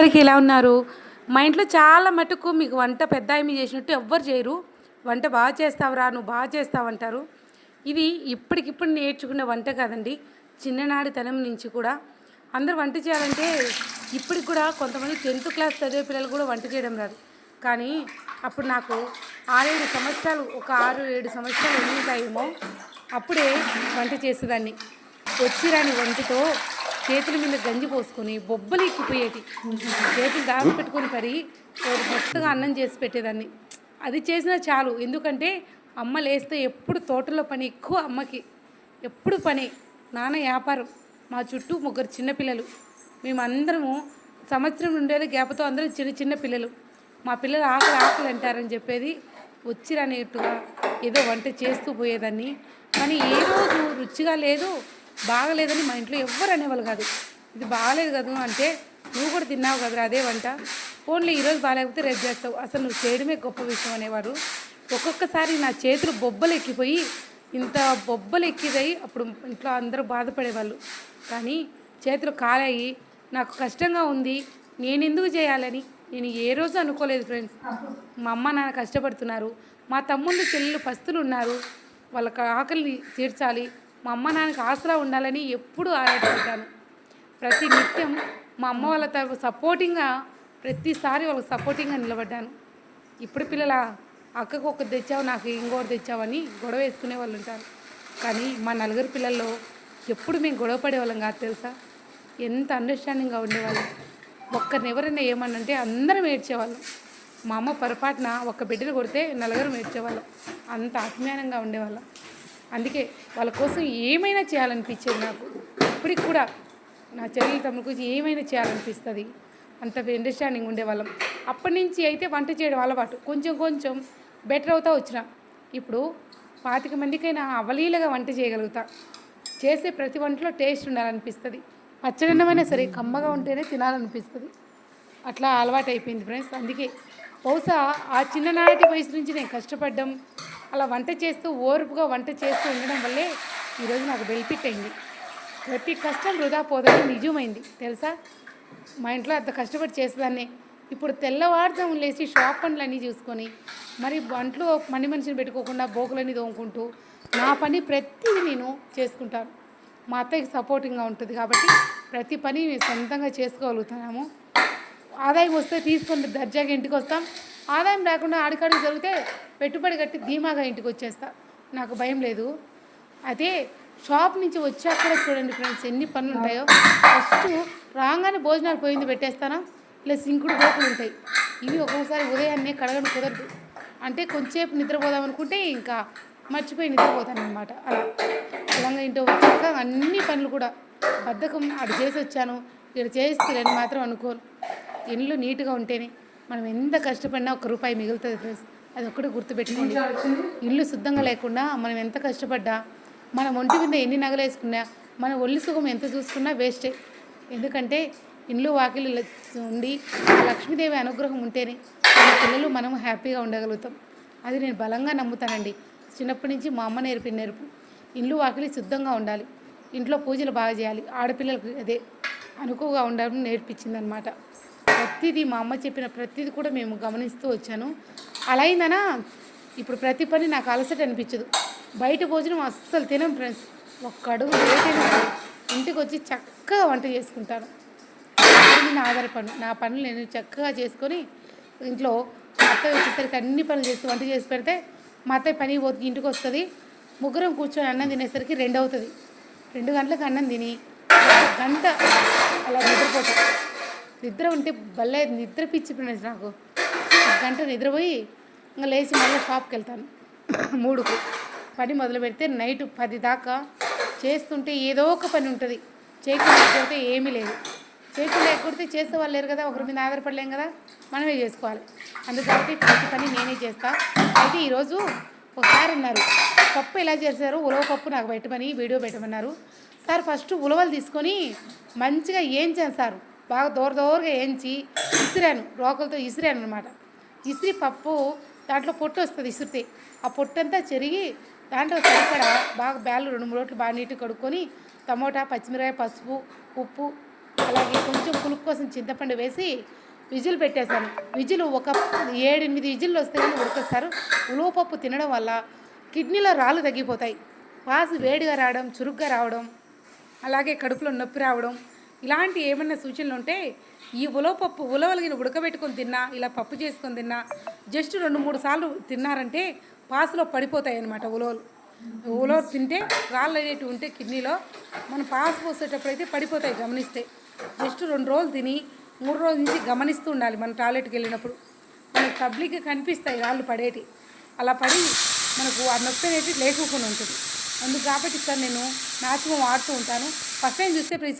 అందరికీ ఎలా ఉన్నారు? మా ఇంట్లో చాలా మటుకు మీకు వంట పెద్ద ఏమి చేసినట్టు ఎవ్వరు చేయరు. వంట బాగా చేస్తావురా నువ్వు బాగా చేస్తావంటారు. ఇది ఇప్పటికిప్పుడు నేర్చుకున్న వంట కాదండి. చిన్ననాడి తనం నుంచి కూడా. అందరూ వంట చేయాలంటే ఇప్పటికి కూడా కొంతమంది టెన్త్ క్లాస్ చదివే పిల్లలు కూడా వంట చేయడం రాదు. కానీ అప్పుడు నాకు ఆరేడు సంవత్సరాలు ఒక ఆరు ఏడు సంవత్సరాలు ఎన్నింటాయేమో అప్పుడే వంట చేసేదాన్ని. వచ్చిరాని వంటతో చేతుల మీద గంజి పోసుకొని బొబ్బలు ఎక్కిపోయేటి చేతులు దాచి పెట్టుకొని పరి ఒకటి మొత్తగా అన్నం చేసి పెట్టేదాన్ని. అది చేసినా చాలు. ఎందుకంటే అమ్మ లేస్తే ఎప్పుడు తోటలో పని ఎక్కువ అమ్మకి. ఎప్పుడు పని. నాన్న వ్యాపారం. మా చుట్టూ ముగ్గురు చిన్నపిల్లలు మేమందరము సంవత్సరం ఉండేది గ్యాప్తో అందరూ చిన్న చిన్న పిల్లలు. మా పిల్లలు ఆకలి ఆకలి అంటారని చెప్పేది వచ్చిరనేట్టుగా ఏదో వంట చేస్తూ పోయేదాన్ని. కానీ ఏ రోజు రుచిగా లేదు. బాగలేదని మా ఇంట్లో ఎవ్వరు అనేవాళ్ళు కాదు. ఇది బాగలేదు కదా అంటే నువ్వు కూడా తిన్నావు కదరా అదే వంట. ఓన్లీ ఈరోజు బాగాలేకపోతే రేపు చేస్తావు. అసలు నువ్వు చేయడమే గొప్ప విషయం అనేవారు. ఒక్కొక్కసారి నా చేతులు బొబ్బలు ఎక్కిపోయి ఇంత బొబ్బలు ఎక్కిదయి అప్పుడు ఇంట్లో అందరూ బాధపడేవాళ్ళు. కానీ చేతులు కాలాయి నాకు కష్టంగా ఉంది నేను ఎందుకు చేయాలని నేను ఏ రోజు అనుకోలేదు ఫ్రెండ్స్. మా అమ్మ నాన్న కష్టపడుతున్నారు మా తమ్ముళ్ళు చెల్లెలు పస్తులు ఉన్నారు వాళ్ళకి ఆకలిని తీర్చాలి మా అమ్మ నాన్నకి ఆసరా ఉండాలని ఎప్పుడూ ఆరాటపడ్డాను ప్రతి నిత్యం మా అమ్మ వాళ్ళ తరపు సపోర్టింగ్గా ప్రతిసారి వాళ్ళకి సపోర్టింగ్గా నిలబడ్డాను. ఇప్పుడు పిల్లల అక్కకు ఒకటి తెచ్చావు నాకు ఇంకోటి తెచ్చావని గొడవ వేసుకునే వాళ్ళు ఉంటారు. కానీ మా నలుగురు పిల్లల్లో ఎప్పుడు మేము గొడవ పడేవాళ్ళం కాదు తెలుసా? ఎంత అండర్స్టాండింగ్గా ఉండేవాళ్ళం. ఒక్కరిని ఎవరైనా ఏమన్నంటే అందరం ఏడ్చేవాళ్ళం. మా అమ్మ పొరపాటున ఒక్క బిడ్డలు కొడితే నలుగురు ఏడ్చేవాళ్ళం. అంత అభిమానంగా ఉండేవాళ్ళం. అందుకే వాళ్ళ కోసం ఏమైనా చేయాలనిపించేది నాకు ఇప్పటికి కూడా నా చెల్లెలు తమ్ముడు గురించి ఏమైనా చేయాలనిపిస్తుంది అంత అండర్స్టాండింగ్ ఉండేవాళ్ళం. అప్పటి నుంచి అయితే వంట చేయడం అలవాటు. కొంచెం కొంచెం బెటర్ అవుతా వచ్చిన. ఇప్పుడు పాతిక మందికైనా అవలీలగా వంట చేయగలుగుతా. చేసే ప్రతి వంటలో టేస్ట్ ఉండాలనిపిస్తుంది. పచ్చడన్నమైనా సరే కమ్మగా ఉంటేనే తినాలనిపిస్తుంది. అట్లా అలవాటు అయిపోయింది ఫ్రెండ్స్ అందుకే బహుశా ఆ చిన్ననాటి వయసు నుంచి నేను కష్టపడ్డం అలా వంట చేస్తూ ఓర్పుగా వంట చేస్తూ ఉండడం వల్లే ఈరోజు నాకు బెనిఫిట్ అయింది. ప్రతి కష్టం వృధా పోదని నిజమైంది. తెలుసా? మా ఇంట్లో అంత కష్టపడి చేసేదాన్ని. ఇప్పుడు తెల్లవారుజాము లేచి షాప్ పనులన్నీ చూసుకొని మరి వంటలో పని మనిషిని పెట్టుకోకుండా బోకులన్నీ తోముకుంటూ నా పని ప్రతిదీ నేను చేసుకుంటాను మా అత్తయ్యకి సపోర్టింగ్గా ఉంటుంది కాబట్టి ప్రతి పని సొంతంగా చేసుకోగలుగుతున్నాము. ఆదాయం వస్తే తీసుకొని దర్జాగా ఇంటికి వస్తాం. ఆదాయం లేకుండా ఆడికాడికి జరిగితే పెట్టుబడి కట్టి ధీమాగా ఇంటికి వచ్చేస్తా. నాకు భయం లేదు. అదే షాప్ నుంచి వచ్చాక చూడండి ఫ్రెండ్స్ ఎన్ని పనులు ఉంటాయో. ఫస్ట్ రాగానే భోజనాలు పోయింది పెట్టేస్తానా? ప్లస్ ఇంకుడు గోకులు ఉంటాయి. ఇవి ఒక్కొక్కసారి ఉదయాన్నే కడగడం కుదరదు. అంటే కొంచెంసేపు నిద్రపోదాం అనుకుంటే ఇంకా మర్చిపోయి నిద్రపోతాను అనమాట అలా. అలాగా ఇంట్లో వచ్చాక అన్ని పనులు కూడా. బద్ధకం అటు చేసి వచ్చాను ఇక్కడ చేయిస్తారని మాత్రం అనుకోను. ఇండ్లు నీట్గా ఉంటేనే మనం ఎంత కష్టపడినా ఒక రూపాయి మిగులుతుంది ఫ్రెండ్స్. అది ఒక్కటి గుర్తుపెట్టుకోండి ఇల్లు శుద్ధంగా లేకుండా మనం ఎంత కష్టపడ్డా మన ఒంటి మీద ఎన్ని నగలు వేసుకున్నా మన ఒళ్ళు సుఖం ఎంత చూసుకున్నా వేస్టే. ఎందుకంటే ఇల్లు వాకిలు ఉండి లక్ష్మీదేవి అనుగ్రహం ఉంటేనే మన పిల్లలు మనం హ్యాపీగా ఉండగలుగుతాం. అది నేను బలంగా నమ్ముతానండి. చిన్నప్పటి నుంచి మా అమ్మ నేర్పిన నేర్పు. ఇల్లు వాకిలి శుద్ధంగా ఉండాలి. ఇంట్లో పూజలు బాగా చేయాలి. ఆడపిల్లలకు అదే అనుకువగా ఉండాలని నేర్పించిందనమాట. ప్రతిదీ మా అమ్మ చెప్పిన ప్రతిదీ కూడా మేము గమనిస్తూ వచ్చాను. అలా అయిందనా? ఇప్పుడు ప్రతి పని నాకు అలసట అనిపించదు. బయట భోజనం అస్సలు తినం ఫ్రెండ్స్. ఒక్క అడుగు లేటైనా ఇంటికి వచ్చి చక్కగా వంట చేసుకుంటాను. నా ఆధార పనులు నా పనులు నేను చక్కగా చేసుకొని ఇంట్లో అత్త అత్తయ్య వచ్చేసరికి అన్ని పనులు చేసి వంట చేసి పెడితే మా అత్తయ్య పని పోతుంది ఇంటికి వస్తుంది ముగ్గురం కూర్చొని అన్నం తినేసరికి రెండు అవుతుంది రెండు గంటలకు అన్నం తిని గంట అలా నిద్రపోతాం. నిద్ర ఉంటే భలే నిద్ర పిచ్చి ఫ్రెండ్స్ నాకు. గంట నిద్రపోయి ఇంకా లేచి మళ్ళీ షాప్కి వెళ్తాను. మూడుకు. పని మొదలు పెడితే నైట్ పది దాకా చేస్తుంటే ఏదో ఒక పని ఉంటుంది. చేయకుండా ఎగ్గొడితే ఏమీ లేదు. చేయకుండా ఎగ్గొడితే చేసే వాళ్ళు లేరు కదా ఒకరి మీద ఆధారపడలేం కదా మనమే చేసుకోవాలి. అందుకని ప్రతి పని నేనే చేస్తా. అయితే ఈరోజు ఒకసారి అన్నారు పప్పు ఎలా చేశారు? ఉలవ పప్పు నాకు పెట్టమని వీడియో పెట్టమన్నారు. సార్ ఫస్ట్ ఉలవలు తీసుకొని మంచిగా ఏం చేస్తారు? బాగా దూర దూరగా వేయించి ఇసిరాను రోకలతో ఇసిరాను అనమాట ఇసిరి పప్పు దాంట్లో పొట్టు వస్తుంది ఇసిరితే. ఆ పొట్టంతా చెరిగి దాంట్లో సరిపడా బాగా బ్యాలు రెండు మూడు రోట్లు బాగా నీట్గా కడుక్కొని టమోటా పచ్చిమిరకాయ పసుపు ఉప్పు అలాగే కొంచెం పులుపు కోసం చింతపండు వేసి విజిల్ పెట్టేశాను. విజిల్ ఒక ఏడెనిమిది విజిల్లు వస్తే కానీ ఉడకొస్తారు. ఉలువపప్పు తినడం వల్ల కిడ్నీలో రాళ్ళు తగ్గిపోతాయి. వాసు వేడిగా రావడం చురుగ్గా రావడం అలాగే కడుపులో నొప్పి రావడం ఇలాంటి ఏమైనా సూచనలు ఉంటే ఈ ఉలవపప్పు ఉలవలిగిన ఉడకబెట్టుకొని తిన్నా ఇలా పప్పు చేసుకొని తిన్నా జస్ట్ రెండు మూడు సార్లు తిన్నారంటే పాసులో పడిపోతాయి అన్నమాట ఉలవలు. ఉలవలు తింటే రాళ్ళు అనేటివి ఉంటే కిడ్నీలో మనం పాస్ పోసేటప్పుడు అయితే పడిపోతాయి గమనిస్తే. జస్ట్ రెండు రోజులు తిని మూడు రోజుల నుంచి గమనిస్తూ ఉండాలి మనం టాయిలెట్కి వెళ్ళినప్పుడు. మనకు పబ్లిక్గా కనిపిస్తాయి రాళ్ళు పడేటి. అలా పడి మనకు ఆ నొప్పి అనేది లేకుండా ఉంటుంది. అందుకు కాబట్టి సార్ నేను మ్యాక్సిమం ఆడుతూ ఉంటాను. ఫస్ట్ టైం చూస్తే ప్రతి